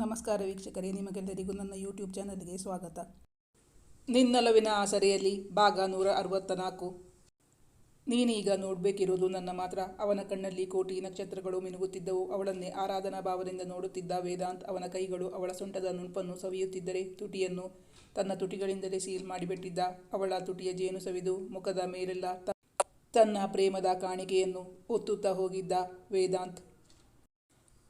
ನಮಸ್ಕಾರ ವೀಕ್ಷಕರೇ, ನಿಮಗೆಲ್ಲರಿಗೂ ನನ್ನ ಯೂಟ್ಯೂಬ್ ಚಾನಲ್ಗೆ ಸ್ವಾಗತ. ನಿನ್ನೊಲವಿನ ಆಸರೆಯಲ್ಲಿ ಭಾಗ ನೂರ ಅರವತ್ತ ನಾಲ್ಕು ನೀನೀಗ ನೋಡಬೇಕಿರುವುದು ನನ್ನ ಮಾತ್ರ. ಅವನ ಕಣ್ಣಲ್ಲಿ ಕೋಟಿ ನಕ್ಷತ್ರಗಳು ಮಿನುಗುತ್ತಿದ್ದವು. ಅವಳನ್ನೇ ಆರಾಧನಾ ಭಾವದಿಂದ ನೋಡುತ್ತಿದ್ದ ವೇದಾಂತ್ ಅವನ ಕೈಗಳು ಅವಳ ಸೊಂಟದ ನುಣಪನ್ನು ಸವಿಯುತ್ತಿದ್ದರೆ ತುಟಿಯನ್ನು ತನ್ನ ತುಟಿಗಳಿಂದಲೇ ಸೀಲ್ ಮಾಡಿಬಿಟ್ಟಿದ್ದ. ಅವಳ ತುಟಿಯ ಜೇನು ಸವಿದು ಮುಖದ ಮೇಲೆಲ್ಲ ತನ್ನ ಪ್ರೇಮದ ಕಾಣಿಕೆಯನ್ನು ಒತ್ತುತ್ತಾ ಹೋಗಿದ್ದ ವೇದಾಂತ್.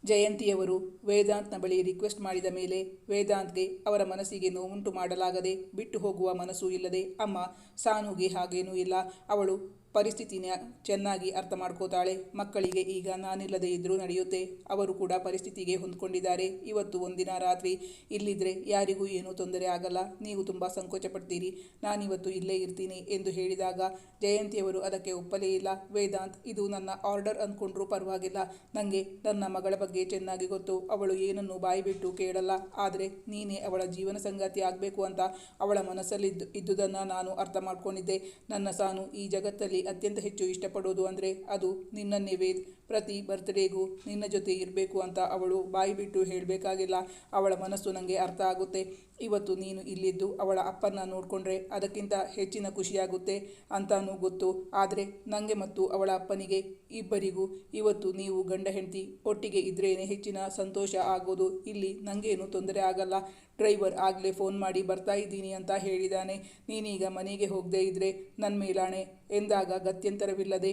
ಜಯಂತಿಯವರು ವೇದಾಂತ್ನ ಬಳಿ ರಿಕ್ವೆಸ್ಟ್ ಮಾಡಿದ ಮೇಲೆ ವೇದಾಂತ್ಗೆ ಅವರ ಮನಸ್ಸಿಗೆ ನೋವುಂಟು ಮಾಡಲಾಗದೆ ಬಿಟ್ಟು ಹೋಗುವ ಮನಸ್ಸು ಇಲ್ಲದೆ, ಅಮ್ಮ, ಸಾನುಗೆ ಹಾಗೇನೂ ಇಲ್ಲ. ಅವಳು ಪರಿಸ್ಥಿತಿನ ಚೆನ್ನಾಗಿ ಅರ್ಥ ಮಾಡ್ಕೋತಾಳೆ. ಮಕ್ಕಳಿಗೆ ಈಗ ನಾನಿಲ್ಲದೆ ಇದ್ದರೂ ನಡೆಯುತ್ತೆ. ಅವರು ಕೂಡ ಪರಿಸ್ಥಿತಿಗೆ ಹೊಂದ್ಕೊಂಡಿದ್ದಾರೆ. ಇವತ್ತು ಒಂದಿನ ರಾತ್ರಿ ಇಲ್ಲಿದ್ರೆ ಯಾರಿಗೂ ಏನೂ ತೊಂದರೆ ಆಗಲ್ಲ. ನೀವು ತುಂಬ ಸಂಕೋಚ ಪಡ್ತೀರಿ ನಾನಿವತ್ತು ಇಲ್ಲೇ ಇರ್ತೀನಿ ಎಂದು ಹೇಳಿದಾಗ ಜಯಂತಿಯವರು ಅದಕ್ಕೆ ಒಪ್ಪಲೇ ಇಲ್ಲ. ವೇದಾಂತ್, ಇದು ನನ್ನ ಆರ್ಡರ್ ಅಂದ್ಕೊಂಡ್ರೂ ಪರವಾಗಿಲ್ಲ. ನನಗೆ ನನ್ನ ಮಗಳ ಬಗ್ಗೆ ಚೆನ್ನಾಗಿ ಗೊತ್ತು. ಅವಳು ಏನನ್ನು ಬಾಯಿ ಬಿಟ್ಟು ಕೇಳಲ್ಲ. ಆದರೆ ನೀನೇ ಅವಳ ಜೀವನ ಸಂಗಾತಿ ಆಗಬೇಕು ಅಂತ ಅವಳ ಮನಸ್ಸಲ್ಲಿದ್ದು ಇದ್ದುದನ್ನು ನಾನು ಅರ್ಥ ಮಾಡ್ಕೊಂಡಿದ್ದೆ. ನನ್ನ ಸಾನು ಈ ಜಗತ್ತಲ್ಲಿ ಅತ್ಯಂತ ಹೆಚ್ಚು ಇಷ್ಟಪಡೋದು ಅಂದರೆ ಅದು ನಿನ್ನನ್ನೇ ವೇದ್ ಪ್ರತಿ ಬರ್ತ್ಡೇಗೂ ನಿನ್ನ ಜೊತೆ ಇರಬೇಕು ಅಂತ ಅವಳು ಬಾಯಿ ಬಿಟ್ಟು ಹೇಳಬೇಕಾಗಿಲ್ಲ. ಅವಳ ಮನಸ್ಸು ನನಗೆ ಅರ್ಥ ಆಗುತ್ತೆ. ಇವತ್ತು ನೀನು ಇಲ್ಲಿದ್ದು ಅವಳ ಅಪ್ಪನ ನೋಡಿಕೊಂಡ್ರೆ ಅದಕ್ಕಿಂತ ಹೆಚ್ಚಿನ ಖುಷಿಯಾಗುತ್ತೆ ಅಂತಾನೂ ಗೊತ್ತು. ಆದರೆ ನನಗೆ ಮತ್ತು ಅವಳ ಅಪ್ಪನಿಗೆ ಇಬ್ಬರಿಗೂ ಇವತ್ತು ನೀವು ಗಂಡ ಹೆಂಡತಿ ಒಟ್ಟಿಗೆ ಇದ್ರೇನೆ ಹೆಚ್ಚಿನ ಸಂತೋಷ ಆಗೋದು. ಇಲ್ಲಿ ನನಗೇನು ತೊಂದರೆ ಆಗಲ್ಲ. ಡ್ರೈವರ್ ಆಗಲೇ ಫೋನ್ ಮಾಡಿ ಬರ್ತಾ ಇದ್ದೀನಿ ಅಂತ ಹೇಳಿದಾನೆ. ನೀನೀಗ ಮನೆಗೆ ಹೋಗದೇ ಇದ್ರೆ ನನ್ನ ಮೇಲಾಣೆ ಎಂದಾಗ ಗತ್ಯಂತರವಿಲ್ಲದೆ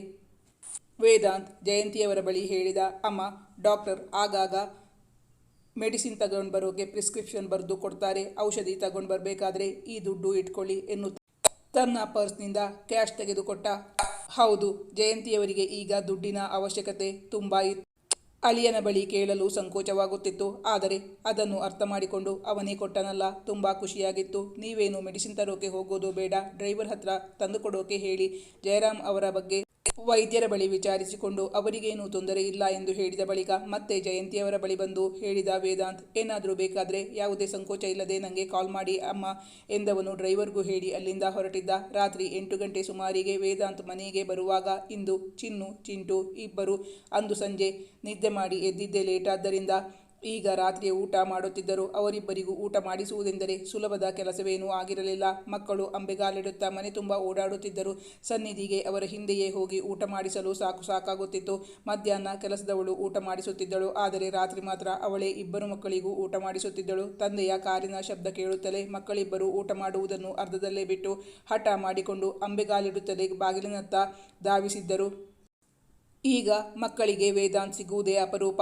ವೇದಾಂತ್ ಜಯಂತಿಯವರ ಬಳಿ ಹೇಳಿದ ಅಮ್ಮ, ಡಾಕ್ಟರ್ ಆಗಾಗ ಮೆಡಿಸಿನ್ ತಗೊಂಡು ಬರೋಕೆ ಪ್ರಿಸ್ಕ್ರಿಪ್ಷನ್ ಬರೆದು ಕೊಡ್ತಾರೆ, ಔಷಧಿ ತಗೊಂಡು ಬರಬೇಕಾದ್ರೆ ಈ ದುಡ್ಡು ಇಟ್ಕೊಳ್ಳಿ ಎನ್ನುತ್ತ ತನ್ನ ಪರ್ಸ್ನಿಂದ ಕ್ಯಾಶ್ ತೆಗೆದುಕೊಟ್ಟ. ಹೌದು, ಜಯಂತಿಯವರಿಗೆ ಈಗ ದುಡ್ಡಿನ ಅವಶ್ಯಕತೆ ತುಂಬ ಇತ್ತು. ಅಳಿಯನ ಬಳಿ ಕೇಳಲು ಸಂಕೋಚವಾಗುತ್ತಿತ್ತು, ಆದರೆ ಅದನ್ನು ಅರ್ಥ ಮಾಡಿಕೊಂಡು ಅವನೇ ಕೊಟ್ಟನಲ್ಲ, ತುಂಬ ಖುಷಿಯಾಗಿತ್ತು. ನೀವೇನು ಮೆಡಿಸಿನ್ ತರೋಕೆ ಹೋಗೋದು ಬೇಡ, ಡ್ರೈವರ್ ಹತ್ರ ತಂದುಕೊಡೋಕೆ ಹೇಳಿ, ಜಯರಾಮ್ ಅವರ ಬಗ್ಗೆ ವೈದ್ಯರ ಬಳಿ ವಿಚಾರಿಸಿಕೊಂಡು, ಅವರಿಗೇನೂ ತೊಂದರೆ ಇಲ್ಲ ಎಂದು ಹೇಳಿದ ಬಳಿಕ ಮತ್ತೆ ಜಯಂತಿಯವರ ಬಳಿ ಬಂದು ಹೇಳಿದ ವೇದಾಂತ್, ಏನಾದರೂ ಬೇಕಾದರೆ ಯಾವುದೇ ಸಂಕೋಚ ಇಲ್ಲದೆ ನನಗೆ ಕಾಲ್ ಮಾಡಿ ಅಮ್ಮ ಎಂದವನು ಡ್ರೈವರ್ಗೂ ಹೇಳಿ ಅಲ್ಲಿಂದ ಹೊರಟಿದ್ದ. ರಾತ್ರಿ ಎಂಟು ಗಂಟೆ ಸುಮಾರಿಗೆ ವೇದಾಂತ್ ಮನೆಗೆ ಬರುವಾಗ ಇಂದು ಚಿನ್ನು, ಚಿಂಟು ಇಬ್ಬರು ಅಂದು ಸಂಜೆ ನಿದ್ದೆ ಮಾಡಿ ಎದ್ದಿದ್ದೇ ಲೇಟಾದ್ದರಿಂದ ಈಗ ರಾತ್ರಿ ಊಟ ಮಾಡುತ್ತಿದ್ದರು ಅವರಿಬ್ಬರಿಗೂ ಊಟ ಮಾಡಿಸುವುದೆಂದರೆ ಸುಲಭದ ಕೆಲಸವೇನೂ ಆಗಿರಲಿಲ್ಲ. ಮಕ್ಕಳು ಅಂಬೆಗಾಲಿಡುತ್ತಾ ಮನೆ ತುಂಬ ಓಡಾಡುತ್ತಿದ್ದರು. ಸನ್ನಿಧಿಗೆ ಅವರ ಹಿಂದೆಯೇ ಹೋಗಿ ಊಟ ಮಾಡಿಸಲು ಸಾಕು ಸಾಕಾಗುತ್ತಿತ್ತು. ಮಧ್ಯಾಹ್ನ ಕೆಲಸದವಳು ಊಟ ಮಾಡಿಸುತ್ತಿದ್ದಳು. ಆದರೆ ರಾತ್ರಿ ಮಾತ್ರ ಅವಳೇ ಇಬ್ಬರು ಮಕ್ಕಳಿಗೂ ಊಟ ಮಾಡಿಸುತ್ತಿದ್ದಳು. ತಂದೆಯ ಕಾರಿನ ಶಬ್ದ ಕೇಳುತ್ತಲೇ ಮಕ್ಕಳಿಬ್ಬರು ಊಟ ಮಾಡುವುದನ್ನು ಅರ್ಧದಲ್ಲೇ ಬಿಟ್ಟು ಹಠ ಮಾಡಿಕೊಂಡು ಅಂಬೆಗಾಲಿಡುತ್ತಲೇ ಬಾಗಿಲಿನತ್ತ ಧಾವಿಸಿದ್ದರು. ಈಗ ಮಕ್ಕಳಿಗೆ ವೇದಾಂತ್ ಸಿಗುವುದೇ ಅಪರೂಪ.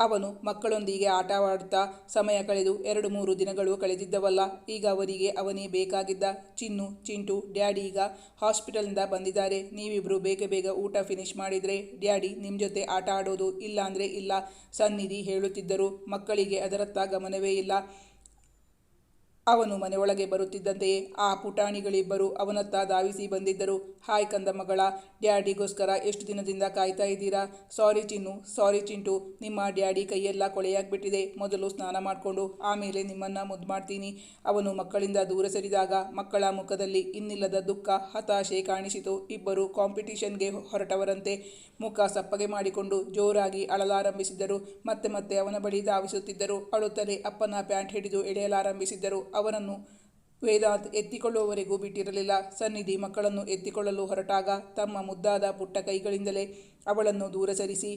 ಅವನು ಮಕ್ಕಳೊಂದಿಗೆ ಆಟವಾಡುತ್ತಾ ಸಮಯ ಕಳೆದು ಎರಡು ಮೂರು ದಿನಗಳು ಕಳೆದಿದ್ದವಲ್ಲ, ಈಗ ಅವರಿಗೆ ಅವನೇ ಬೇಕಾಗಿದ್ದ ಚಿನ್ನು, ಚಿಂಟು, ಡ್ಯಾಡಿ ಈಗ ಹಾಸ್ಪಿಟಲ್ನಿಂದ ಬಂದಿದ್ದಾರೆ. ನೀವಿಬ್ಬರು ಬೇಗ ಬೇಗ ಊಟ ಫಿನಿಶ್ ಮಾಡಿದರೆ ಡ್ಯಾಡಿ ನಿಮ್ಮ ಜೊತೆ ಆಟ ಆಡೋದು ಇಲ್ಲ ಅಂದರೆ ಇಲ್ಲ, ಸನ್ನಿಧಿ ಹೇಳುತ್ತಿದ್ದರು. ಮಕ್ಕಳಿಗೆ ಅದರತ್ತ ಗಮನವೇ ಇಲ್ಲ. ಅವನು ಮನೆಯೊಳಗೆ ಬರುತ್ತಿದ್ದಂತೆಯೇ ಆ ಪುಟಾಣಿಗಳಿಬ್ಬರು ಅವನತ್ತ ಧಾವಿಸಿ ಬಂದಿದ್ದರು. ಹಾಯ್ ಕಂದ ಮಗಳ ಡ್ಯಾಡಿಗೋಸ್ಕರ ಎಷ್ಟು ದಿನದಿಂದ ಕಾಯ್ತಾ ಇದ್ದೀರಾ? ಸಾರಿ ಚಿನ್ನು, ಸಾರಿ ಚಿಂಟು, ನಿಮ್ಮ ಡ್ಯಾಡಿ ಕೈಯೆಲ್ಲ ಕೊಳೆಯಾಗ್ಬಿಟ್ಟಿದೆ. ಮೊದಲು ಸ್ನಾನ ಮಾಡಿಕೊಂಡು ಆಮೇಲೆ ನಿಮ್ಮನ್ನು ಮುದ್ದು ಮಾಡ್ತೀನಿ. ಅವನು ಮಕ್ಕಳಿಂದ ದೂರ ಸರಿದಾಗ ಮಕ್ಕಳ ಮುಖದಲ್ಲಿ ಇನ್ನಿಲ್ಲದ ದುಃಖ, ಹತಾಶೆ ಕಾಣಿಸಿತು. ಇಬ್ಬರು ಕಾಂಪಿಟೀಷನ್ಗೆ ಹೊರಟವರಂತೆ ಮುಖ ಸಪ್ಪಗೆ ಮಾಡಿಕೊಂಡು ಜೋರಾಗಿ ಅಳಲಾರಂಭಿಸಿದ್ದರು. ಮತ್ತೆ ಮತ್ತೆ ಅವನ ಬಳಿ ಧಾವಿಸುತ್ತಿದ್ದರು. ಅಳುತ್ತಲೇ ಅಪ್ಪನ ಪ್ಯಾಂಟ್ ಹಿಡಿದು ಎಳೆಯಲಾರಂಭಿಸಿದ್ದರು. ಅವನನ್ನು ವೇದಾಂತ್ ಎತ್ತಿಕೊಳ್ಳುವವರೆಗೂ ಬಿಟ್ಟಿರಲಿಲ್ಲ. ಸನ್ನಿಧಿ ಮಕ್ಕಳನ್ನು ಎತ್ತಿಕೊಳ್ಳಲು ಹೊರಟಾಗ ತಮ್ಮ ಮುದ್ದಾದ ಪುಟ್ಟ ಕೈಗಳಿಂದಲೇ ಅವಳನ್ನು ದೂರ ಸರಿಸಿ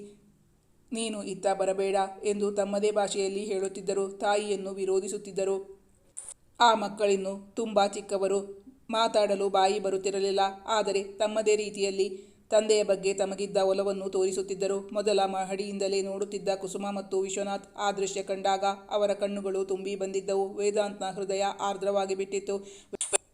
ನೀನು ಇತ್ತ ಬರಬೇಡ ಎಂದು ತಮ್ಮದೇ ಭಾಷೆಯಲ್ಲಿ ಹೇಳುತ್ತಿದ್ದರು. ತಾಯಿಯನ್ನು ವಿರೋಧಿಸುತ್ತಿದ್ದರು. ಆ ಮಕ್ಕಳಿನ್ನು ತುಂಬ ಚಿಕ್ಕವರು, ಮಾತಾಡಲು ಬಾಯಿ ಬರುತ್ತಿರಲಿಲ್ಲ. ಆದರೆ ತಮ್ಮದೇ ರೀತಿಯಲ್ಲಿ ತಂದೆಯ ಬಗ್ಗೆ ತಮಗಿದ್ದ ಒಲವನ್ನು ತೋರಿಸುತ್ತಿದ್ದರು. ಮೊದಲ ಮಹಡಿಯಿಂದಲೇ ನೋಡುತ್ತಿದ್ದ ಕುಸುಮ ಮತ್ತು ವಿಶ್ವನಾಥ್ ಆ ದೃಶ್ಯ ಕಂಡಾಗ ಅವರ ಕಣ್ಣುಗಳು ತುಂಬಿ ಬಂದಿದ್ದವು. ವೇದಾಂತ್ನ ಹೃದಯ ಆರ್ದ್ರವಾಗಿ ಬಿಟ್ಟಿತ್ತು.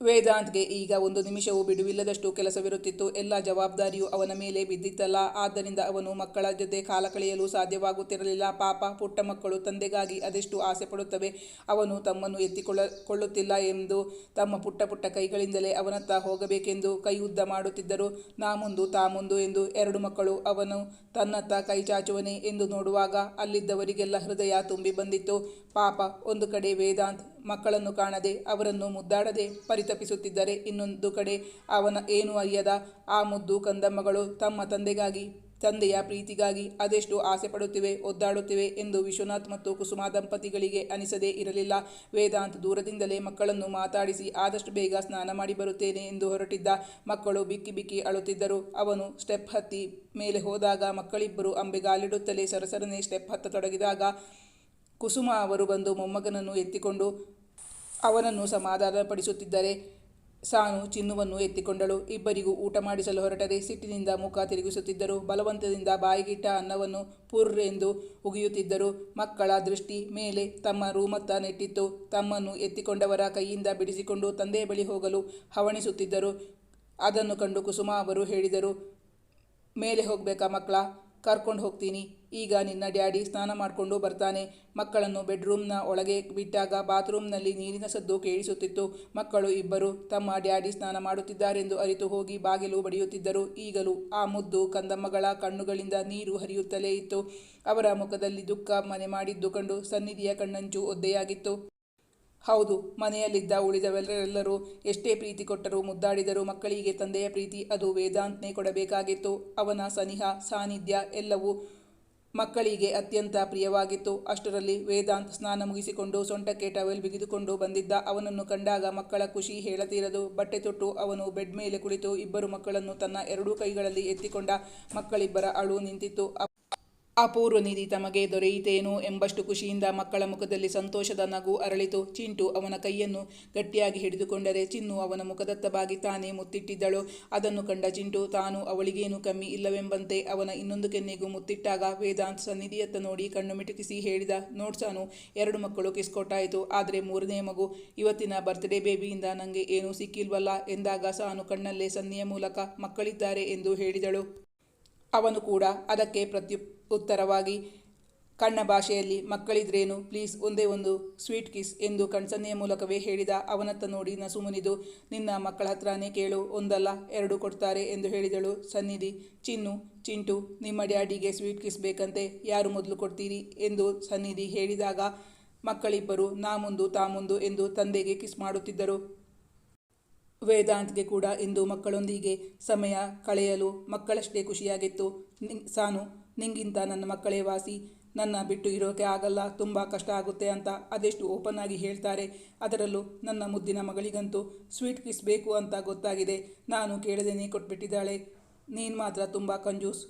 ವೇದಾಂತ್ಗೆ ಈಗ ಒಂದು ನಿಮಿಷವೂ ಬಿಡುವಿಲ್ಲದಷ್ಟು ಕೆಲಸವಿರುತ್ತಿತ್ತು. ಎಲ್ಲ ಜವಾಬ್ದಾರಿಯು ಅವನ ಮೇಲೆ ಬಿದ್ದಿತ್ತಲ್ಲ. ಆದ್ದರಿಂದ ಅವನು ಮಕ್ಕಳ ಜೊತೆ ಕಾಲ ಕಳೆಯಲು ಸಾಧ್ಯವಾಗುತ್ತಿರಲಿಲ್ಲ. ಪಾಪ, ಪುಟ್ಟ ಮಕ್ಕಳು ತಂದೆಗಾಗಿ ಅದೆಷ್ಟು ಆಸೆ ಪಡುತ್ತವೆ? ಅವನು ತಮ್ಮನ್ನು ಎತ್ತಿಕೊಳ್ಳ, ಕೊಳ್ಳುತ್ತಿಲ್ಲ ಎಂದು ತಮ್ಮ ಪುಟ್ಟ ಪುಟ್ಟ ಕೈಗಳಿಂದಲೇ ಅವನತ್ತ ಹೋಗಬೇಕೆಂದು ಕೈ ಉದ್ದ ಮಾಡುತ್ತಿದ್ದರು. ನಾ ಮುಂದು ತಾ ಮುಂದು ಎಂದು ಎರಡು ಮಕ್ಕಳು ಅವನು ತನ್ನತ್ತ ಕೈ ಚಾಚುವನೇ ಎಂದು ನೋಡುವಾಗ ಅಲ್ಲಿದ್ದವರಿಗೆಲ್ಲ ಹೃದಯ ತುಂಬಿ ಬಂದಿತ್ತು. ಪಾಪ, ಒಂದು ಕಡೆ ವೇದಾಂತ್ ಮಕ್ಕಳನ್ನು ಕಾಣದೆ ಅವರನ್ನು ಮುದ್ದಾಡದೆ ಪರಿತಪಿಸುತ್ತಿದ್ದರೆ ಇನ್ನೊಂದು ಕಡೆ ಅವನ ಏನು ಅಯ್ಯದ? ಆ ಮುದ್ದು ಕಂದಮ್ಮಗಳು ತಮ್ಮ ತಂದೆಗಾಗಿ, ತಂದೆಯ ಪ್ರೀತಿಗಾಗಿ ಅದೆಷ್ಟು ಆಸೆ ಪಡುತ್ತಿವೆ ಒದ್ದಾಡುತ್ತಿವೆ ಎಂದು ವಿಶ್ವನಾಥ್ ಮತ್ತು ಕುಸುಮಾ ದಂಪತಿಗಳಿಗೆ ಅನಿಸದೇ ಇರಲಿಲ್ಲ. ವೇದಾಂತ್ ದೂರದಿಂದಲೇ ಮಕ್ಕಳನ್ನು ಮಾತಾಡಿಸಿ ಆದಷ್ಟು ಬೇಗ ಸ್ನಾನ ಮಾಡಿ ಬರುತ್ತೇನೆ ಎಂದು ಹೊರಟಿದ್ದ ಮಕ್ಕಳು ಬಿಕ್ಕಿ ಬಿಕ್ಕಿ ಅಳುತ್ತಿದ್ದರು. ಅವನು ಸ್ಟೆಪ್ ಹತ್ತಿ ಮೇಲೆ ಹೋದಾಗ ಮಕ್ಕಳಿಬ್ಬರು ಅಂಬೆಗಾಲಿಡುತ್ತಲೇ ಸರಸರನೆ ಸ್ಟೆಪ್ ಹತ್ತತೊಡಗಿದಾಗ ಕುಸುಮ ಅವರು ಬಂದು ಮೊಮ್ಮಗನನ್ನು ಎತ್ತಿಕೊಂಡು ಅವನನ್ನು ಸಮಾಧಾನಪಡಿಸುತ್ತಿದ್ದರೆ ಸಾನು ಚಿನ್ನುವನ್ನು ಎತ್ತಿಕೊಂಡಳು. ಇಬ್ಬರಿಗೂ ಊಟ ಮಾಡಿಸಲು ಹೊರಟರೆ ಸಿಟ್ಟಿನಿಂದ ಮುಖ ತಿರುಗಿಸುತ್ತಿದ್ದರು. ಬಲವಂತದಿಂದ ಬಾಯಿಗಿಟ್ಟ ಅನ್ನವನ್ನು ಪುರ್ ಎಂದು ಉಗಿಯುತ್ತಿದ್ದರು. ಮಕ್ಕಳ ದೃಷ್ಟಿ ಮೇಲೆ ತಮ್ಮ ರೂಮತ್ತ ನೆಟ್ಟಿತ್ತು. ತಮ್ಮನ್ನು ಎತ್ತಿಕೊಂಡವರ ಕೈಯಿಂದ ಬಿಡಿಸಿಕೊಂಡು ತಂದೆಯ ಬಳಿ ಹೋಗಲು ಹವಣಿಸುತ್ತಿದ್ದರು. ಅದನ್ನು ಕಂಡು ಕುಸುಮ ಅವರು ಹೇಳಿದರು, ಮೇಲೆ ಹೋಗಬೇಕಾ ಮಕ್ಕಳ? ಕರ್ಕೊಂಡು ಹೋಗ್ತೀನಿ. ಈಗ ನಿನ್ನ ಡ್ಯಾಡಿ ಸ್ನಾನ ಮಾಡಿಕೊಂಡು ಬರ್ತಾನೆ. ಮಕ್ಕಳನ್ನು ಬೆಡ್ರೂಮ್ನ ಒಳಗೆ ಬಿಟ್ಟಾಗ ಬಾತ್ರೂಮ್ನಲ್ಲಿ ನೀರಿನ ಸದ್ದು ಕೇಳಿಸುತ್ತಿತ್ತು. ಮಕ್ಕಳು ಇಬ್ಬರು ತಮ್ಮ ಡ್ಯಾಡಿ ಸ್ನಾನ ಮಾಡುತ್ತಿದ್ದಾರೆಂದು ಅರಿತು ಹೋಗಿ ಬಾಗಿಲು ಬಡಿಯುತ್ತಿದ್ದರು. ಈಗಲೂ ಆ ಮುದ್ದು ಕಂದಮ್ಮಗಳ ಕಣ್ಣುಗಳಿಂದ ನೀರು ಹರಿಯುತ್ತಲೇ ಇತ್ತು. ಅವರ ಮುಖದಲ್ಲಿ ದುಃಖ ಮನೆ ಮಾಡಿದ್ದು ಕಂಡು ಸನ್ನಿಧಿಯ ಕಣ್ಣಂಚು ಒದ್ದೆಯಾಗಿತ್ತು. ಹೌದು, ಮನೆಯಲ್ಲಿದ್ದ ಉಳಿದವರೆಲ್ಲರೂ ಎಷ್ಟೇ ಪ್ರೀತಿ ಕೊಟ್ಟರೂ ಮುದ್ದಾಡಿದರು ಮಕ್ಕಳಿಗೆ ತಂದೆಯ ಪ್ರೀತಿ ಅದು ವೇದಾಂತ್ನೇ ಕೊಡಬೇಕಾಗಿತ್ತು. ಅವನ ಸನಿಹ, ಸಾನ್ನಿಧ್ಯ ಎಲ್ಲವೂ ಮಕ್ಕಳಿಗೆ ಅತ್ಯಂತ ಪ್ರಿಯವಾಗಿತ್ತು. ಅಷ್ಟರಲ್ಲಿ ವೇದಾಂತ್ ಸ್ನಾನ ಮುಗಿಸಿಕೊಂಡು ಸೊಂಟಕ್ಕೆ ಟವೆಲ್ ಬಿಗಿದುಕೊಂಡು ಬಂದಿದ್ದ ಅವನನ್ನು ಕಂಡಾಗ ಮಕ್ಕಳ ಖುಷಿ ಹೇಳತೀರದು. ಬಟ್ಟೆ ತೊಟ್ಟು ಅವನು ಬೆಡ್ ಮೇಲೆ ಕುಳಿತು ಇಬ್ಬರು ಮಕ್ಕಳನ್ನು ತನ್ನ ಎರಡೂ ಕೈಗಳಲ್ಲಿ ಎತ್ತಿಕೊಂಡ ಮಕ್ಕಳಿಬ್ಬರ ಅಳು ನಿಂತಿತ್ತು. ಅಪೂರ್ವ ನಿಧಿ ತಮಗೆ ದೊರೆಯಿತೇನೋ ಎಂಬಷ್ಟು ಖುಷಿಯಿಂದ ಮಕ್ಕಳ ಮುಖದಲ್ಲಿ ಸಂತೋಷದ ನಗು ಅರಳಿತು. ಚಿಂಟು ಅವನ ಕೈಯನ್ನು ಗಟ್ಟಿಯಾಗಿ ಹಿಡಿದುಕೊಂಡರೆ ಚಿನ್ನು ಅವನ ಮುಖದತ್ತ ಬಾಗಿ ತಾನೇ ಮುತ್ತಿಟ್ಟಿದ್ದಳು. ಅದನ್ನು ಕಂಡ ಚಿಂಟು, ತಾನು ಅವಳಿಗೇನು ಕಮ್ಮಿ ಇಲ್ಲವೆಂಬಂತೆ ಅವನ ಇನ್ನೊಂದು ಕೆನ್ನೆಗೂ ಮುತ್ತಿಟ್ಟಾಗ ವೇದಾಂತ್ ಸನ್ನಿಧಿಯತ್ತ ನೋಡಿ ಕಣ್ಣು ಮಿಟುಕಿಸಿ ಹೇಳಿದ ನೋಡ್ಸಾನು ಎರಡು ಮಕ್ಕಳು ಕಿಸ್ಕೊಟ್ಟಾಯಿತು ಆದರೆ ಮೂರನೇ ಮಗು ಇವತ್ತಿನ ಬರ್ತ್ಡೇ ಬೇಬಿಯಿಂದ ನನಗೆ ಏನೂ ಸಿಕ್ಕಿಲ್ವಲ್ಲ ಎಂದಾಗ ಸಾನು ಕಣ್ಣಲ್ಲೇ ಸನ್ನಿಯ ಮೂಲಕ ಮಕ್ಕಳಿದ್ದಾರೆ ಎಂದು ಹೇಳಿದಳು. ಅವನು ಕೂಡ ಅದಕ್ಕೆ ಪ್ರತ್ಯು ಉತ್ತರವಾಗಿ, ಕಣ್ಣ ಭಾಷೆಯಲ್ಲಿ, ಮಕ್ಕಳಿದ್ರೇನು? ಪ್ಲೀಸ್ ಒಂದೇ ಒಂದು ಸ್ವೀಟ್ ಕಿಸ್ ಎಂದು ಕಣ್ಸನ್ನೆಯ ಮೂಲಕವೇ ಹೇಳಿದ ಅವನತ್ತ ನೋಡಿ ನಸುಮುನಿದು, ನಿನ್ನ ಮಕ್ಕಳ ಹತ್ರನೇ ಕೇಳು, ಒಂದಲ್ಲ, ಎರಡು ಕೊಡ್ತಾರೆ ಎಂದು ಹೇಳಿದಳು ಸನ್ನಿಧಿ. ಚಿನ್ನು, ಚಿಂಟು, ನಿಮ್ಮ ಡ್ಯಾಡಿಗೆ ಸ್ವೀಟ್ ಕಿಸ್ ಬೇಕಂತೆ, ಯಾರು ಮೊದಲು ಕೊಡ್ತೀರಿ? ಎಂದು ಸನ್ನಿಧಿ ಹೇಳಿದಾಗ, ಮಕ್ಕಳಿಬ್ಬರು ನಾ ಮುಂದು ತಾ ಮುಂದು ಎಂದು ತಂದೆಗೆ ಕಿಸ್ ಮಾಡುತ್ತಿದ್ದರು. ವೇದಾಂತ್ಗೆ ಕೂಡ ಇಂದು ಮಕ್ಕಳೊಂದಿಗೆ ಸಮಯ ಕಳೆಯಲು ಮಕ್ಕಳಷ್ಟೇ ಖುಷಿಯಾಗಿತ್ತು. ಸಾನು ನಿಂಗಿಂತ ನನ್ನ ಮಕ್ಕಳೇ ವಾಸಿ, ನನ್ನ ಬಿಟ್ಟು ಇರೋಕೆ ಆಗಲ್ಲ, ತುಂಬ ಕಷ್ಟ ಆಗುತ್ತೆ ಅಂತ ಅದೆಷ್ಟು ಓಪನ್ ಆಗಿ ಹೇಳ್ತಾರೆ. ಅದರಲ್ಲೂ ನನ್ನ ಮುದ್ದಿನ ಮಗಳಿಗಂತೂ ಸ್ವೀಟ್ ಕಿಸ್ ಬೇಕು ಅಂತ ಗೊತ್ತಾಗಿದೆ. ನಾನು ಕೇಳದೇನೆ ಕೊಟ್ಬಿಟ್ಟಿದ್ದಾಳೆ. ನೀನು ಮಾತ್ರ ತುಂಬ ಕಂಜೂಸ್.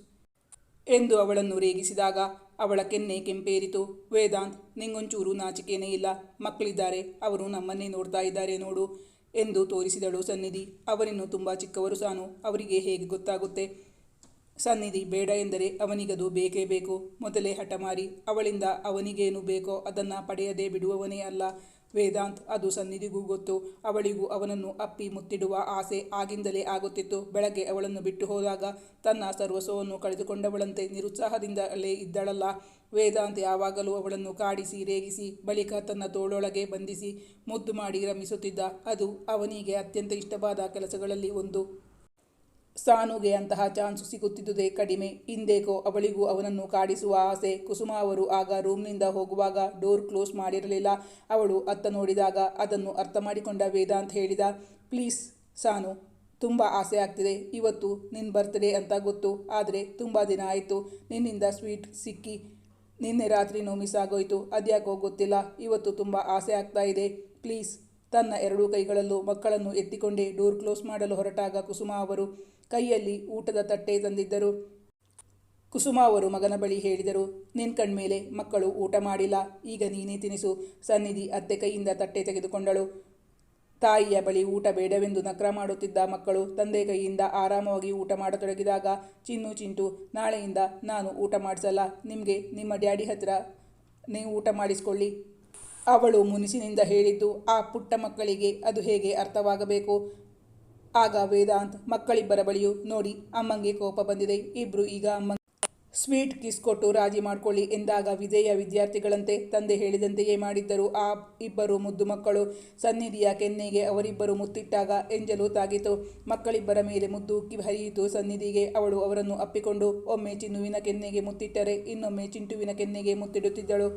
ಎಂದು ಅವಳನ್ನು ರೇಗಿಸಿದಾಗ ಅವಳ ಕೆನ್ನೆ ಕೆಂಪೇರಿತು. ವೇದಾಂತ್, ನಿಂಗೊಂಚೂರು ನಾಚಿಕೆನೇ ಇಲ್ಲ. ಮಕ್ಕಳಿದ್ದಾರೆ, ಅವರು ನಮ್ಮನ್ನೇ ನೋಡ್ತಾ ಇದ್ದಾರೆ ನೋಡು ಎಂದು ತೋರಿಸಿದಳು ಸನ್ನಿಧಿ. ಅವರಿನ್ನು ತುಂಬ ಚಿಕ್ಕವರು ಸಾನು, ಅವರಿಗೆ ಹೇಗೆ ಗೊತ್ತಾಗುತ್ತೆ? ಸನ್ನಿಧಿ ಬೇಡ ಎಂದರೆ ಅವನಿಗದು ಬೇಕೇ ಬೇಕು. ಮೊದಲೇ ಹಠಮಾರಿ ಅವಳಿಂದ ಅವನಿಗೇನು ಬೇಕೋ ಅದನ್ನು ಪಡೆಯದೇ ಬಿಡುವವನೇ ಅಲ್ಲ. ವೇದಾಂತ್, ಅದು ಸನ್ನಿಧಿಗೂ ಗೊತ್ತು. ಅವಳಿಗೂ ಅವನನ್ನು ಅಪ್ಪಿ ಮುತ್ತಿಡುವ ಆಸೆ ಆಗಿಂದಲೇ ಆಗುತ್ತಿತ್ತು. ಬೆಳಗ್ಗೆ ಅವಳನ್ನು ಬಿಟ್ಟು ಹೋದಾಗ ತನ್ನ ಸರ್ವಸ್ವವನ್ನು ಕಳೆದುಕೊಂಡವಳಂತೆ ನಿರುತ್ಸಾಹದಿಂದಲೇ ಇದ್ದಳಲ್ಲ. ವೇದಾಂತ್ ಯಾವಾಗಲೂ ಅವಳನ್ನು ಕಾಡಿಸಿ, ರೇಗಿಸಿ, ಬಳಿಕ ತನ್ನ ತೋಳೊಳಗೆ ಬಂಧಿಸಿ ಮುದ್ದು ಮಾಡಿ ರಮಿಸುತ್ತಿದ್ದ. ಅದು ಅವನಿಗೆ ಅತ್ಯಂತ ಇಷ್ಟವಾದ ಕೆಲಸಗಳಲ್ಲಿ ಒಂದು. ಸಾನುಗೆ ಅಂತಹ ಚಾನ್ಸು ಸಿಗುತ್ತಿದ್ದುದೇ ಕಡಿಮೆ. ಇಂದೇಕೋ ಅವಳಿಗೂ ಅವನನ್ನು ಕಾಡಿಸುವ ಆಸೆ. ಕುಸುಮ ಅವರು ಆಗ ರೂಮ್ನಿಂದ ಹೋಗುವಾಗ ಡೋರ್ ಕ್ಲೋಸ್ ಮಾಡಿರಲಿಲ್ಲ. ಅವಳು ಅತ್ತ ನೋಡಿದಾಗ ಅದನ್ನು ಅರ್ಥ ಮಾಡಿಕೊಂಡ ವೇದಾಂತ್ ಹೇಳಿದ, ಪ್ಲೀಸ್ ಸಾನು, ತುಂಬ ಆಸೆ ಆಗ್ತಿದೆ. ಇವತ್ತು ನಿನ್ನ ಬರ್ತ್ಡೇ ಅಂತ ಗೊತ್ತು. ಆದರೆ ತುಂಬ ದಿನ ಆಯಿತು. ನಿನ್ನಿಂದ ಸ್ವೀಟ್ ಸಿಕ್ಕಿ ನಿನ್ನೆ ರಾತ್ರಿನೂ ಮಿಸ್ ಆಗೋಯ್ತು. ಅದ್ಯಾಕೋ ಗೊತ್ತಿಲ್ಲ. ಇವತ್ತು ತುಂಬ ಆಸೆ ಆಗ್ತಾ ಇದೆ. ಪ್ಲೀಸ್. ತನ್ನ ಎರಡೂ ಕೈಗಳಲ್ಲೂ ಮಕ್ಕಳನ್ನು ಎತ್ತಿಕೊಂಡೇ ಡೋರ್ ಕ್ಲೋಸ್ ಮಾಡಲು ಹೊರಟಾಗ ಕುಸುಮ ಅವರು ಕೈಯಲ್ಲಿ ಊಟದ ತಟ್ಟೆ ತಂದಿದ್ದರು. ಕುಸುಮ ಅವರು ಮಗನ ಬಳಿ ಹೇಳಿದರು, ನಿನ್ ಕಣ್ಮೇಲೆ ಮಕ್ಕಳು ಊಟ ಮಾಡಿಲ್ಲ, ಈಗ ನೀನೇ ತಿನಿಸು. ಸನ್ನಿಧಿ ಅತ್ತೆ ಕೈಯಿಂದ ತಟ್ಟೆ ತೆಗೆದುಕೊಂಡಳು. ತಾಯಿಯ ಬಳಿ ಊಟ ಬೇಡವೆಂದು ನಕ್ರ ಮಾಡುತ್ತಿದ್ದ ಮಕ್ಕಳು ತಂದೆ ಕೈಯಿಂದ ಆರಾಮವಾಗಿ ಊಟ ಮಾಡತೊಡಗಿದಾಗ, ಚಿನ್ನು ಚಿಂಟು, ನಾಳೆಯಿಂದ ನಾನು ಊಟ ಮಾಡಿಸಲ್ಲ, ನಿಮಗೆ ನಿಮ್ಮ ಡ್ಯಾಡಿ ಹತ್ತಿರ ನೀವು ಊಟ ಮಾಡಿಸ್ಕೊಳ್ಳಿ. ಅವಳು ಮುನಿಸಿನಿಂದ ಹೇಳಿದ್ದು, ಆ ಪುಟ್ಟ ಮಕ್ಕಳಿಗೆ ಅದು ಹೇಗೆ ಅರ್ಥವಾಗಬೇಕು? ಆಗ ವೇದಾಂತ್, ಮಕ್ಕಳಿಬ್ಬರ ಬಳಿಯೂ ನೋಡಿ ಅಮ್ಮಂಗೆ ಕೋಪ ಬಂದಿದೆ. ಇಬ್ರು ಈಗ ಅಮ್ಮ ಸ್ವೀಟ್ ಕಿಸ್ ಕೊಟ್ಟು ರಾಜಿ ಮಾಡ್ಕೊಳ್ಳಿ ಎಂದಾಗ ವಿಜಯ ವಿದ್ಯಾರ್ಥಿಗಳಂತೆ ತಂದೆ ಹೇಳಿದಂತೆಯೇ ಮಾಡಿದ್ದರು. ಆ ಇಬ್ಬರು ಮುದ್ದು ಮಕ್ಕಳು. ಸನ್ನಿಧಿಯ ಕೆನ್ನೆಗೆ ಅವರಿಬ್ಬರು ಮುತ್ತಿಟ್ಟಾಗ ಎಂಜಲು ತಾಗಿತು. ಮಕ್ಕಳಿಬ್ಬರ ಮೇಲೆ ಮುದ್ದು ಉಕ್ಕಿ ಹರಿಯಿತು. ಸನ್ನಿಧಿಗೆ ಅವಳು ಅವರನ್ನು ಅಪ್ಪಿಕೊಂಡು ಒಮ್ಮೆ ಚಿನ್ನುವಿನ ಕೆನ್ನೆಗೆ ಮುತ್ತಿಟ್ಟರೆ ಇನ್ನೊಮ್ಮೆ ಚಿಂಟುವಿನ ಕೆನ್ನೆಗೆ ಮುತ್ತಿಡುತ್ತಿದ್ದಳು.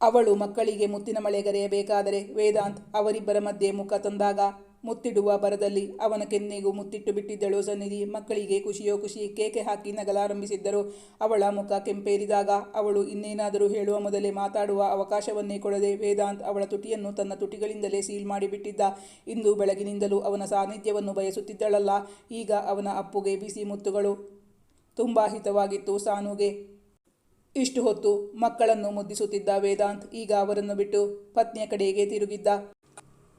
ಅವಳು ಮಕ್ಕಳಿಗೆ ಮುತ್ತಿನ ಮಳೆಗರೆಯಬೇಕಾದರೆ ವೇದಾಂತ್ ಅವರಿಬ್ಬರ ಮಧ್ಯೆ ಮುಖ ತಂದಾಗ ಮುತ್ತಿಡುವ ಬರದಲ್ಲಿ ಅವನ ಕೆನ್ನೆಗೂ ಮುತ್ತಿಟ್ಟು ಬಿಟ್ಟಿದ್ದಳು ಸನ್ನಿಧಿ. ಮಕ್ಕಳಿಗೆ ಖುಷಿಯೋ ಖುಷಿ ಕೇಕೆ ಹಾಕಿ ನಗಲಾರಂಭಿಸಿದ್ದರು. ಅವಳ ಮುಖ ಕೆಂಪೇರಿದಾಗ ಅವಳು ಇನ್ನೇನಾದರೂ ಹೇಳುವ ಮೊದಲೇ ಮಾತಾಡುವ ಅವಕಾಶವನ್ನೇ ಕೊಡದೆ ವೇದಾಂತ್ ಅವಳ ತುಟಿಯನ್ನು ತನ್ನ ತುಟಿಗಳಿಂದಲೇ ಸೀಲ್ ಮಾಡಿಬಿಟ್ಟಿದ್ದ. ಇಂದು ಬೆಳಗಿನಿಂದಲೂ ಅವನ ಸಾನ್ನಿಧ್ಯವನ್ನು ಬಯಸುತ್ತಿದ್ದಳಲ್ಲ. ಈಗ ಅವನ ಅಪ್ಪುಗೆ ಬಿಸಿ ಮುತ್ತುಗಳು ತುಂಬ ಹಿತವಾಗಿತ್ತು ಸಾನುಗೆ. ಇಷ್ಟು ಹೊತ್ತು ಮಕ್ಕಳನ್ನು ಮುದ್ದಿಸುತ್ತಿದ್ದ ವೇದಾಂತ್ ಈಗ ಅವರನ್ನು ಬಿಟ್ಟು ಪತ್ನಿಯ ಕಡೆಗೆ ತಿರುಗಿದ್ದ.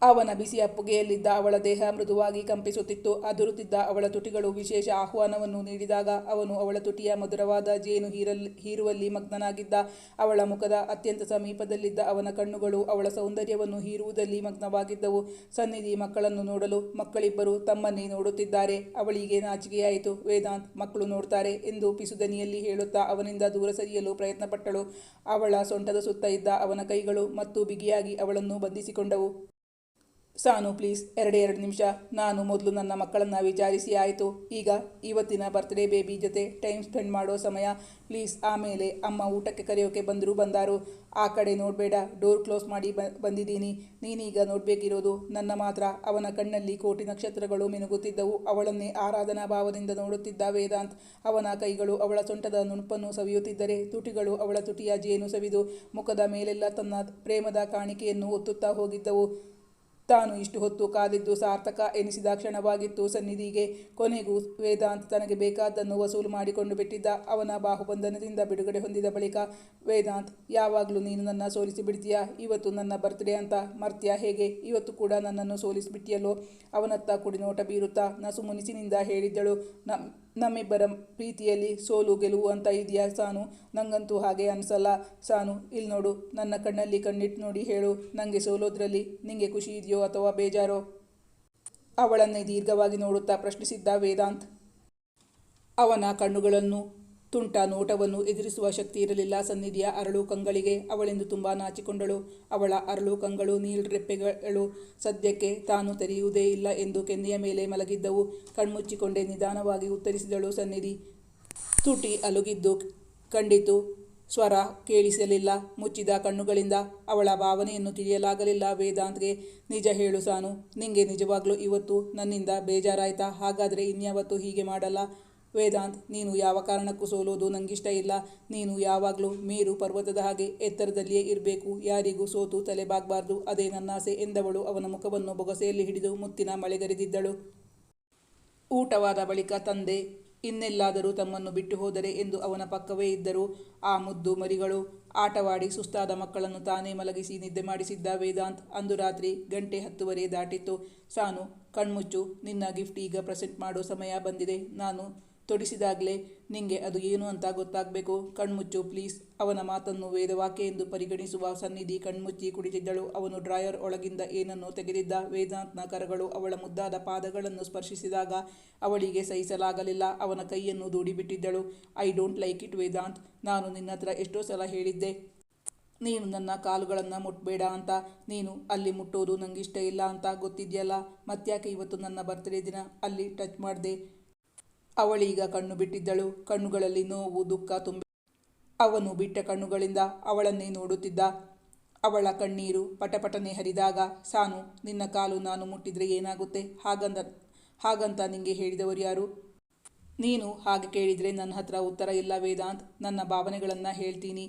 ಅವನ ಬಿಸಿಯ ಪುಗೆಯಲ್ಲಿದ್ದ ಅವಳ ದೇಹ ಮೃದುವಾಗಿ ಕಂಪಿಸುತ್ತಿತ್ತು. ಅದುರುತ್ತಿದ್ದ ಅವಳ ತುಟಿಗಳು ವಿಶೇಷ ಆಹ್ವಾನವನ್ನು ನೀಡಿದಾಗ ಅವನು ಅವಳ ತುಟಿಯ ಮಧುರವಾದ ಜೇನು ಹೀರಲ್, ಹೀರುವಲ್ಲಿ ಮಗ್ನನಾಗಿದ್ದ. ಅವಳ ಮುಖದ ಅತ್ಯಂತ ಸಮೀಪದಲ್ಲಿದ್ದ ಅವನ ಕಣ್ಣುಗಳು ಅವಳ ಸೌಂದರ್ಯವನ್ನು ಹೀರುವುದಲ್ಲಿ ಮಗ್ನವಾಗಿದ್ದವು. ಸನ್ನಿಧಿ ಮಕ್ಕಳನ್ನು ನೋಡಲು ಮಕ್ಕಳಿಬ್ಬರು ತಮ್ಮನ್ನೇ ನೋಡುತ್ತಿದ್ದಾರೆ. ಅವಳಿಗೆ ನಾಚಿಕೆಯಾಯಿತು. ವೇದಾಂತ್, ಮಕ್ಕಳು ನೋಡ್ತಾರೆ ಎಂದು ಪಿಸುದನಿಯಲ್ಲಿ ಹೇಳುತ್ತಾ ಅವನಿಂದ ದೂರ ಸರಿಯಲು ಪ್ರಯತ್ನಪಟ್ಟಳು. ಅವಳ ಸೊಂಟದ ಸುತ್ತ ಇದ್ದ ಅವನ ಕೈಗಳು ಮತ್ತು ಬಿಗಿಯಾಗಿ ಅವಳನ್ನು ಬಂಧಿಸಿಕೊಂಡವು. ಸಾನು ಪ್ಲೀಸ್ ಎರಡೇ ಎರಡು ನಿಮಿಷ. ನಾನು ಮೊದಲು ನನ್ನ ಮಕ್ಕಳನ್ನು ವಿಚಾರಿಸಿ ಆಯಿತು. ಈಗ ಇವತ್ತಿನ ಬರ್ತ್ಡೇ ಬೇಬಿ ಜೊತೆ ಟೈಮ್ ಸ್ಪೆಂಡ್ ಮಾಡೋ ಸಮಯ. ಪ್ಲೀಸ್ ಆಮೇಲೆ ಅಮ್ಮ ಊಟಕ್ಕೆ ಕರೆಯೋಕೆ ಬಂದರೂ ಬಂದಾರು. ಆ ಕಡೆ ನೋಡಬೇಡ ಡೋರ್ ಕ್ಲೋಸ್ ಮಾಡಿ ಬ, ಬಂದಿದ್ದೀನಿ. ನೀನೀಗ ನೋಡಬೇಕಿರೋದು ನನ್ನ ಮಾತ್ರ. ಅವನ ಕಣ್ಣಲ್ಲಿ ಕೋಟಿ ನಕ್ಷತ್ರಗಳು ಮಿನುಗುತ್ತಿದ್ದವು. ಅವಳನ್ನೇ ಆರಾಧನಾ ಭಾವದಿಂದ ನೋಡುತ್ತಿದ್ದ ವೇದಾಂತ್, ಅವನ ಕೈಗಳು ಅವಳ ಸೊಂಟದ ನುಣುಪನ್ನು ಸವಿಯುತ್ತಿದ್ದರೆ, ತುಟಿಗಳು ಅವಳ ತುಟಿಯ ಜೇನು ಸವಿದು ಮುಖದ ಮೇಲೆಲ್ಲ ತನ್ನ ಪ್ರೇಮದ ಕಾಣಿಕೆಯನ್ನು ಒತ್ತುತ್ತಾ ಹೋಗಿದ್ದವು. ತಾನು ಇಷ್ಟು ಹೊತ್ತು ಕಾದಿದ್ದು ಸಾರ್ಥಕ ಎನಿಸಿದ ಕ್ಷಣವಾಗಿತ್ತು ಸನ್ನಿಧಿಗೆ. ಕೊನೆಗೂ ವೇದಾಂತ್ ತನಗೆ ಬೇಕಾದ್ದನ್ನು ವಸೂಲು ಮಾಡಿಕೊಂಡು ಬಿಟ್ಟಿದ್ದ ಅವನ ಬಾಹುಬಂಧನದಿಂದ ಬಿಡುಗಡೆ ಹೊಂದಿದ ಬಳಿಕ, ವೇದಾಂತ್, ಯಾವಾಗಲೂ ನೀನು ನನ್ನ ಸೋಲಿಸಿ ಬಿಡ್ತೀಯಾ? ಇವತ್ತು ನನ್ನ ಬರ್ತ್ಡೇ ಅಂತ? ಮರ್ತ್ಯಾ ಹೇಗೆ? ಇವತ್ತು ಕೂಡ ನನ್ನನ್ನು ಸೋಲಿಸಿಬಿಟ್ಟಿಯಲ್ಲೋ ಅವನತ್ತ ಕುಡಿನೋಟ ಬೀರುತ್ತಾ? ನಸು ಮುನಿಸಿನಿಂದ ಹೇಳಿದ್ದಳು. ನಮ್ ನಮ್ಮಿಬ್ಬರ ಪ್ರೀತಿಯಲ್ಲಿ ಸೋಲು ಗೆಲುವು ಅಂತ ಇದೆಯಾ ಸಾನು? ನಂಗಂತೂ ಹಾಗೆ ಅನಿಸಲ್ಲ ಸಾನು. ಇಲ್ಲಿ ನೋಡು, ನನ್ನ ಕಣ್ಣಲ್ಲಿ ಕಣ್ಣಿಟ್ಟು ನೋಡಿ ಹೇಳು ನನಗೆ ಸೋಲೋದ್ರಲ್ಲಿ ನಿಂಗೆ ಖುಷಿ ಇದೆಯೋ ಅಥವಾ ಬೇಜಾರೋ? ಅವಳನ್ನೇ ದೀರ್ಘವಾಗಿ ನೋಡುತ್ತಾ ಪ್ರಶ್ನಿಸಿದ್ದ ವೇದಾಂತ್. ಅವನ ಕಣ್ಣುಗಳನ್ನು ತುಂಟ ನೋಟವನ್ನು ಎದುರಿಸುವ ಶಕ್ತಿ ಇರಲಿಲ್ಲ. ಸನ್ನಿಧಿಯ ಅರಳು ಕಂಗಳಿಗೆ ಅವಳೆಂದು ತುಂಬ ನಾಚಿಕೊಂಡಳು. ಅವಳ ಅರಳು ಕಂಗಳು ನೀಲ್ರೆಪ್ಪೆಗಳು ಸದ್ಯಕ್ಕೆ ತಾನು ತೆರೆಯುವುದೇ ಇಲ್ಲ ಎಂದು ಕೆನ್ನೆಯ ಮೇಲೆ ಮಲಗಿದ್ದವು. ಕಣ್ಮುಚ್ಚಿಕೊಂಡೇ ನಿಧಾನವಾಗಿ ಉತ್ತರಿಸಿದಳು ಸನ್ನಿಧಿ. ತುಟಿ ಅಲುಗಿದ್ದು ಕಂಡಿತು. ಸ್ವರ ಕೇಳಿಸಲಿಲ್ಲ. ಮುಚ್ಚಿದ ಕಣ್ಣುಗಳಿಂದ ಅವಳ ಭಾವನೆಯನ್ನು ತಿಳಿಯಲಾಗಲಿಲ್ಲ. ವೇದಾಂತ್ಗೆ ನಿಜ ಹೇಳು ಸಾನು. ನಿಂಗೆ ನಿಜವಾಗ್ಲೂ ಇವತ್ತು ನನ್ನಿಂದ ಬೇಜಾರಾಯ್ತಾ? ಹಾಗಾದರೆ ಇನ್ಯಾವತ್ತೂ ಹೀಗೆ ಮಾಡಲ್ಲ. ವೇದಾಂತ್, ನೀನು ಯಾವ ಕಾರಣಕ್ಕೂ ಸೋಲೋದು ನಂಗಿಷ್ಟ ಇಲ್ಲ. ನೀನು ಯಾವಾಗಲೂ ಮೇರು ಪರ್ವತದ ಹಾಗೆ ಎತ್ತರದಲ್ಲಿಯೇ ಇರಬೇಕು. ಯಾರಿಗೂ ಸೋತು ತಲೆಬಾಗಬಾರ್ದು ಅದೇ ನನ್ನಾಸೆ ಎಂದವಳು ಅವನ ಮುಖವನ್ನು ಬೊಗಸೆಯಲ್ಲಿ ಹಿಡಿದು ಮುತ್ತಿನ ಮಳೆಗರೆದಿದ್ದಳು ಊಟವಾದ ಬಳಿಕ ತಂದೆ, ಇನ್ನೆಲ್ಲಾದರೂ ತಮ್ಮನ್ನು ಬಿಟ್ಟು ಹೋದರೆ ಎಂದು ಅವನ ಪಕ್ಕವೇ ಇದ್ದರು. ಆ ಮುದ್ದು ಮರಿಗಳು, ಆಟವಾಡಿ ಸುಸ್ತಾದ ಮಕ್ಕಳನ್ನು ತಾನೇ ಮಲಗಿಸಿ ನಿದ್ದೆ ಮಾಡಿಸಿದ್ದ ವೇದಾಂತ್ ಅಂದು ರಾತ್ರಿ ಗಂಟೆ ಹತ್ತುವರೆ ದಾಟಿತ್ತು. ಸಾನು, ಕಣ್ಮುಚ್ಚು, ನಿನ್ನ ಗಿಫ್ಟ್ ಈಗ ಪ್ರೆಸೆಂಟ್ ಮಾಡೋ ಸಮಯ ಬಂದಿದೆ. ನಾನು ತೊಡಿಸಿದಾಗಲೇ ನಿಂಗೆ ಅದು ಏನು ಅಂತ ಗೊತ್ತಾಗಬೇಕು. ಕಣ್ಮುಚ್ಚು ಪ್ಲೀಸ್ ಅವನ ಮಾತನ್ನು ವೇದವಾಕ್ಯ ಎಂದು ಪರಿಗಣಿಸುವ ಸನ್ನಿಧಿ ಕಣ್ಮುಚ್ಚಿ ಕುಳಿತಿದ್ದಳು ಅವನು ಡ್ರಾಯರ್ ಒಳಗಿಂದ ಏನನ್ನು ತೆಗೆದಿದ್ದ. ವೇದಾಂತ್ನ ಕರಗಳು ಅವಳ ಮುದ್ದಾದ ಪಾದಗಳನ್ನು ಸ್ಪರ್ಶಿಸಿದಾಗ ಅವಳಿಗೆ ಸಹಿಸಲಾಗಲಿಲ್ಲ. ಅವನ ಕೈಯನ್ನು ದೂಡಿಬಿಟ್ಟಿದ್ದಳು. I don't like it Vedant. ನಾನು ನಿನ್ನ ಹತ್ರ ಎಷ್ಟೋ ಸಲ ಹೇಳಿದ್ದೆ. ನೀನು ನನ್ನ ಕಾಲುಗಳನ್ನು ಮುಟ್ಬೇಡ ಅಂತ. ನೀನು ಅಲ್ಲಿ ಮುಟ್ಟೋದು ನನಗಿಷ್ಟ ಇಲ್ಲ ಅಂತ ಗೊತ್ತಿದೆಯಲ್ಲ. ಮತ್ತ್ಯಾಕೆ ಇವತ್ತು ನನ್ನ ಬರ್ತ್ಡೇ ದಿನ? ಅಲ್ಲಿ ಟಚ್ ಮಾಡಿದೆ. ಅವಳೀಗ ಕಣ್ಣು ಬಿಟ್ಟಿದ್ದಳು. ಕಣ್ಣುಗಳಲ್ಲಿ ನೋವು, ದುಃಖ ತುಂಬಿ. ಅವನು ಬಿಟ್ಟ ಕಣ್ಣುಗಳಿಂದ ಅವಳನ್ನೇ ನೋಡುತ್ತಿದ್ದ. ಅವಳ ಕಣ್ಣೀರು ಪಟಪಟನೆ ಹರಿದಾಗ, ಸಾನು, ನಿನ್ನ ಕಾಲು ನಾನು ಮುಟ್ಟಿದ್ರೆ ಏನಾಗುತ್ತೆ? ಹಾಗಂದ, ಹಾಗಂತ ನಿಂಗೆ ಹೇಳಿದವರು ಯಾರು? ನೀನು ಹಾಗೆ ಕೇಳಿದರೆ ನನ್ನ ಹತ್ರ ಉತ್ತರ ಇಲ್ಲ ವೇದಾಂತ್. ನನ್ನ ಭಾವನೆಗಳನ್ನು ಹೇಳ್ತೀನಿ.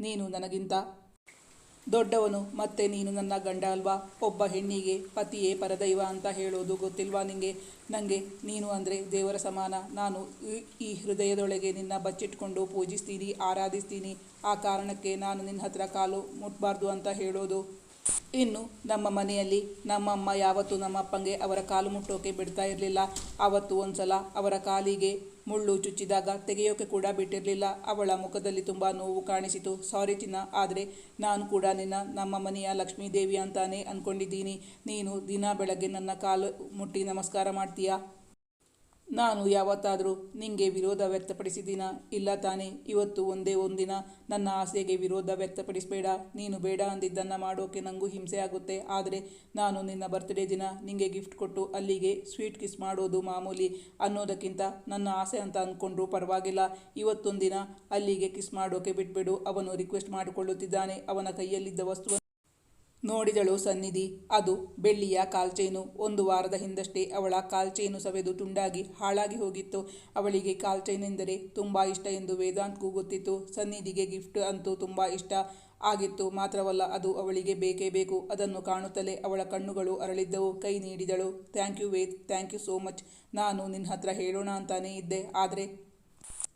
ನೀನು ನನಗಿಂತ ದೊಡ್ಡವನು, ಮತ್ತೆ ನೀನು ನನ್ನ ಗಂಡ ಅಲ್ವಾ? ಒಬ್ಬ ಹೆಣ್ಣಿಗೆ ಪತಿಯೇ ಪರದೈವ ಅಂತ ಹೇಳೋದು ಗೊತ್ತಿಲ್ವಾ ನಿಂಗೆ? ನನಗೆ ನೀನು ಅಂದರೆ ದೇವರ ಸಮಾನ. ನಾನು ಈ- ಹೃದಯದೊಳಗೆ ನಿನ್ನ ಬಚ್ಚಿಟ್ಕೊಂಡು ಪೂಜಿಸ್ತೀನಿ, ಆರಾಧಿಸ್ತೀನಿ. ಆ ಕಾರಣಕ್ಕೆ ನಾನು ನಿನ್ನ ಹತ್ರ ಕಾಲು ಮುಟ್ಬಾರ್ದು ಅಂತ ಹೇಳೋದು. ಇನ್ನು ನಮ್ಮ ಮನೆಯಲ್ಲಿ ನಮ್ಮಮ್ಮ ಯಾವತ್ತೂ ನಮ್ಮಪ್ಪಂಗೆ ಅವರ ಕಾಲು ಮುಟ್ಟೋಕೆ ಬಿಡ್ತಾ ಇರಲಿಲ್ಲ. ಆವತ್ತು ಒಂದು ಸಲ ಅವರ ಕಾಲಿಗೆ ಮುಳ್ಳು ಚುಚ್ಚಿದಾಗ ತೆಗೆಯೋಕೆ ಕೂಡ ಬಿಟ್ಟಿರಲಿಲ್ಲ. ಅವಳ ಮುಖದಲ್ಲಿ ತುಂಬ ನೋವು ಕಾಣಿಸಿತು. ಸಾರಿ ಚಿನ್ನ, ಆದರೆ ನಾನು ಕೂಡ ನಿನ್ನ, ನಮ್ಮ ಮನೆಯ ಲಕ್ಷ್ಮೀದೇವಿ ಅಂತಾನೆ ಅಂದ್ಕೊಂಡಿದ್ದೀನಿ ನೀನು ದಿನ ಬೆಳಗ್ಗೆ ನನ್ನ ಕಾಲು ಮುಟ್ಟಿ ನಮಸ್ಕಾರ ಮಾಡ್ತೀಯಾ? ನಾನು ಯಾವತ್ತಾದರೂ ನಿಂಗೆ ವಿರೋಧ ವ್ಯಕ್ತಪಡಿಸಿದ್ದೀನ? ಇಲ್ಲ ತಾನೇ, ಇವತ್ತು ಒಂದೇ ಒಂದಿನ ನನ್ನ ಆಸೆಗೆ ವಿರೋಧ ವ್ಯಕ್ತಪಡಿಸಬೇಡ. ನೀನು ಬೇಡ ಅಂದಿದ್ದನ್ನು ಮಾಡೋಕೆ ನನಗೂ ಹಿಂಸೆ ಆಗುತ್ತೆ. ಆದರೆ ನಾನು ನಿನ್ನ ಬರ್ತ್ಡೇ ದಿನ ನಿಂಗೆ ಗಿಫ್ಟ್ ಕೊಟ್ಟು ಅಲ್ಲಿಗೆ ಸ್ವೀಟ್ ಕಿಸ್ ಮಾಡೋದು ಮಾಮೂಲಿ ಅನ್ನೋದಕ್ಕಿಂತ ನನ್ನ ಆಸೆ ಅಂತ ಅಂದ್ಕೊಂಡ್ರೂ ಪರವಾಗಿಲ್ಲ. ಇವತ್ತೊಂದಿನ ಅಲ್ಲಿಗೆ ಕಿಸ್ ಮಾಡೋಕೆ ಬಿಟ್ಬಿಡು. ಅವನು ರಿಕ್ವೆಸ್ಟ್ ಮಾಡಿಕೊಳ್ಳುತ್ತಿದ್ದಾನೆ. ಅವನ ಕೈಯಲ್ಲಿದ್ದ ವಸ್ತುವನ್ನು ನೋಡಿದಳು ಸನ್ನಿಧಿ. ಅದು ಬೆಳ್ಳಿಯ ಕಾಲ್ಚೇನು. ಒಂದು ವಾರದ ಹಿಂದಷ್ಟೇ ಅವಳ ಕಾಲ್ಚೇನು ಸವೆದು ತುಂಡಾಗಿ ಹಾಳಾಗಿ ಹೋಗಿತ್ತು. ಅವಳಿಗೆ ಕಾಲ್ಚೈನ್ ಎಂದರೆ ತುಂಬ ಇಷ್ಟ ಎಂದು ವೇದಾಂತ್ಗೂ ಗೊತ್ತಿತ್ತು. ಸನ್ನಿಧಿಗೆ ಗಿಫ್ಟ್ ಅಂತೂ ತುಂಬ ಇಷ್ಟ ಆಗಿತ್ತು. ಮಾತ್ರವಲ್ಲ ಅದು ಅವಳಿಗೆ ಬೇಕೇ ಬೇಕು. ಅದನ್ನು ಕಾಣುತ್ತಲೇ ಅವಳ ಕಣ್ಣುಗಳು ಅರಳಿದ್ದವು. ಕೈ ನೀಡಿದಳು. Thank you Ved. Thank you so much. ನಾನು ನಿನ್ನ ಹತ್ರ ಹೇಳೋಣ ಅಂತಾನೇ ಇದ್ದೆ. ಆದರೆ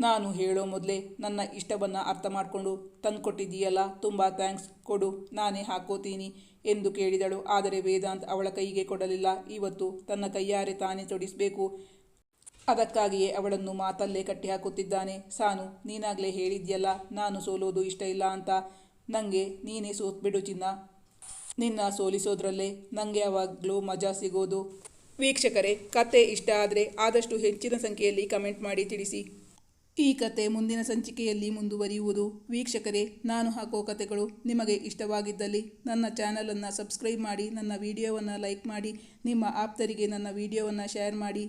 ನಾನು ಹೇಳೋ ಮೊದಲೇ ನನ್ನ ಇಷ್ಟವನ್ನು ಅರ್ಥ ಮಾಡಿಕೊಂಡು ತಂದುಕೊಟ್ಟಿದ್ದೀಯಲ್ಲ, ತುಂಬ ಥ್ಯಾಂಕ್ಸ್ ಕೊಡು, ನಾನೇ ಹಾಕೋತೀನಿ ಎಂದು ಕೇಳಿದಳು. ಆದರೆ ವೇದಾಂತ್ ಅವಳ ಕೈಗೆ ಕೊಡಲಿಲ್ಲ. ಇವತ್ತು ತನ್ನ ಕೈಯಾರೆ ತಾನೇ ತೊಡಿಸಬೇಕು. ಅದಕ್ಕಾಗಿಯೇ ಅವಳನ್ನು ಮಾತಲ್ಲೇ ಕಟ್ಟಿಹಾಕುತ್ತಿದ್ದಾನೆ ಸಾನು, ನೀನಾಗಲೇ ಹೇಳಿದ್ಯಲ್ಲ, ನಾನು ಸೋಲೋದು ಇಷ್ಟ ಇಲ್ಲ ಅಂತ. ನನಗೆ ನೀನೇ ಸೋತ್ಬಿಡು ಚಿನ್ನ. ನಿನ್ನ ಸೋಲಿಸೋದ್ರಲ್ಲೇ ನನಗೆ ಯಾವಾಗಲೂ ಮಜಾ ಸಿಗೋದು. ವೀಕ್ಷಕರೇ, ಕತೆ ಇಷ್ಟ ಆದರೆ ಆದಷ್ಟು ಹೆಚ್ಚಿನ ಸಂಖ್ಯೆಯಲ್ಲಿ ಕಮೆಂಟ್ ಮಾಡಿ ತಿಳಿಸಿ. ಈ ಕತೆ ಮುಂದಿನ ಸಂಚಿಕೆಯಲ್ಲಿ ಮುಂದುವರಿಯುವುದು. ವೀಕ್ಷಕರೇ, ನಾನು ಹಾಕೋ ಕತೆಗಳು ನಿಮಗೆ ಇಷ್ಟವಾಗಿದ್ದಲ್ಲಿ ನನ್ನ ಚಾನಲನ್ನು ಸಬ್ಸ್ಕ್ರೈಬ್ ಮಾಡಿ, ನನ್ನ ವಿಡಿಯೋವನ್ನು ಲೈಕ್ ಮಾಡಿ, ನಿಮ್ಮ ಆಪ್ತರಿಗೆ ನನ್ನ ವಿಡಿಯೋವನ್ನು ಶೇರ್ ಮಾಡಿ.